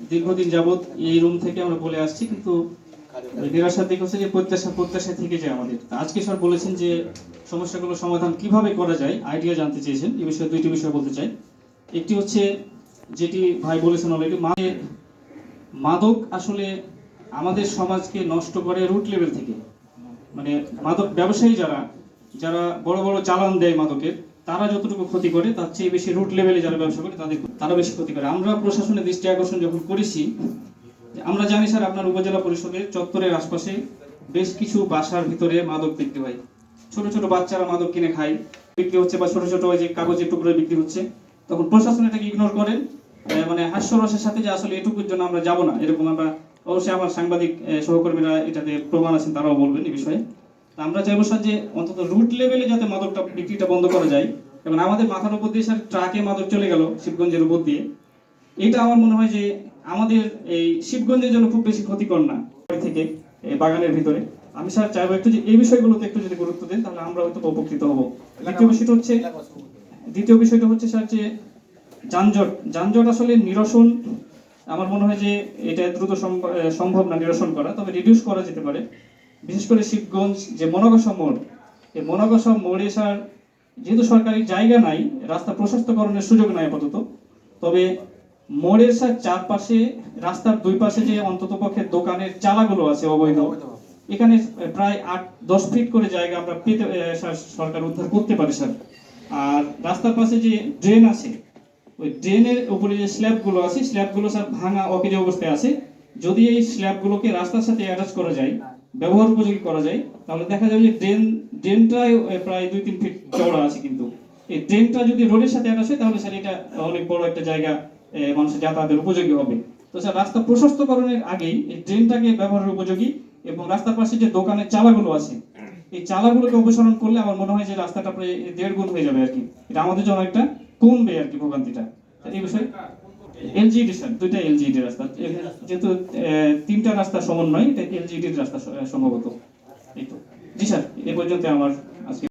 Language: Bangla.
দীর্ঘদিন যাবৎ এই রুম থেকে আমরা বলে আসছি, কিন্তু নিরাশার দিক হচ্ছে যে প্রত্যাশা প্রত্যাশা থেকে যায় আমাদের। আজকে স্যার বলেছেন যে সমস্যাগুলো সমাধান কীভাবে করা যায় আইডিয়া জানতে চেয়েছেন। এই বিষয়ে দুইটি বিষয় বলতে চাই। একটি হচ্ছে যেটি ভাই বলেছেন অলরেডি মানে মাদক আসলে আমাদের সমাজকে নষ্ট করে রুট লেভেল থেকে। মানে মাদক ব্যবসায়ী যারা যারা বড় বড় চালান দেয় মাদকের তারা যতটুকু ক্ষতি করে তার চেয়ে বেশি রুট লেভেলে যারা ব্যবসা করে তাদের তারা বেশি ক্ষতি করে। আমরা প্রশাসনের দৃষ্টি আকর্ষণ যখন করেছি আমরা জানি স্যার আপনার উপজেলা পরিষদের চত্বরের আশপাশে বেশ কিছু বাসার ভিতরে মাদক বিক্রি হয়। ছোট ছোট বাচ্চারা মাদক কিনে খায় বিক্রি হচ্ছে বা ছোট ছোট ওই যে কাগজের টুকরো বিক্রি হচ্ছে। তখন প্রশাসন এটাকে ইগনোর আহ, মানে হাস্যরসের সাথে যে আসলে এটুকুর জন্য আমরা যাব না। এরকম আমরা অবশ্যই আমার সাংবাদিক সহকর্মীরা এটাতে প্রমাণ আছেন তারাও বলবেন এই বিষয়ে। আমরা চাইব স্যার যে অন্তত রুট লেভেলে যাতে মাদকটা বিক্রিটা বন্ধ করা যায়। এবং আমাদের মাথার উপর দিয়ে স্যার ট্রাকে মাদক চলে গেল শিবগঞ্জের উপর দিয়ে। এটা আমার মনে হয় যে আমাদের এই শিবগঞ্জের জন্য খুব বেশি ক্ষতিকর না। থেকে বাগানের ভিতরে। আমি স্যার চাইব একটু যে এই বিষয়গুলোতে একটু যদি গুরুত্ব দেন, তাহলে আমরা হয়তো উপকৃত হব। দ্বিতীয় বিষয়টা হচ্ছে, দ্বিতীয় বিষয়টা হচ্ছে স্যার যে যানজট। যানজট আসলে নিরসন, আমার মনে হয় যে এটা দ্রুত সম্ভব না নিরসন করা, তবে রিডিউস করা যেতে পারে। বিশেষ করে শিবগঞ্জ যে মনগসা মোড়, এই মনগসা মোড়ে স্যার যেহেতু সরকারি জায়গা নাই, রাস্তা প্রশস্তকরণের সুযোগ নাই আপাতত, তবে মোড়ের স্যার চারপাশে, রাস্তার দুই পাশে যে অন্তত পক্ষে দোকানের চালাগুলো আছে অবৈধ, এখানে প্রায় আট, দশ ফিট করে জায়গা আমরা পেতে সরকার উদ্ধার করতে পারে, স্যার। আর রাস্তার পাশে যে ড্রেন আছে, ওই ড্রেনের উপরে যে স্ল্যাবগুলো আছে, স্ল্যাবগুলো, স্যার, ভাঙা অকেজ অবস্থায় আছে। যদি এই স্ল্যাবগুলোকে রাস্তার সাথে অ্যাটাচ করা যায় ব্যবহার উপযোগী করা যায়, তাহলে দেখা যাবে যে ড্রেন ড্রেনটাই প্রায় দুই, তিন ফিট চওড়া আছে কিন্তু। এই ড্রেনটা যদি রোডের সাথে হয়, তাহলে স্যার এটা অনেক বড় একটা জায়গা মানুষের যাতায়াতের উপযোগী হবে। তো স্যার, রাস্তা প্রশস্তকরণের আগেই এই ড্রেনটাকে ব্যবহারের উপযোগী এবং রাস্তার পাশে যে দোকানের চালাগুলো আছে, এই চালাগুলোকে অপসারণ করলে আমার মনে হয় যে রাস্তাটা প্রায় দেড় গুণ হয়ে যাবে আর কি। এটা আমাদের জন্য একটা কমবে আর কি ভোগান্তিটা। এই বিষয়ে এলজিডি স্যার দুইটা এলজিডি রাস্তা। যেহেতু তিনটা রাস্তা সমন্বয় এটা এলজিডির রাস্তা সম্ভবত। এই তো। জি স্যার এ পর্যন্ত আমার আজকে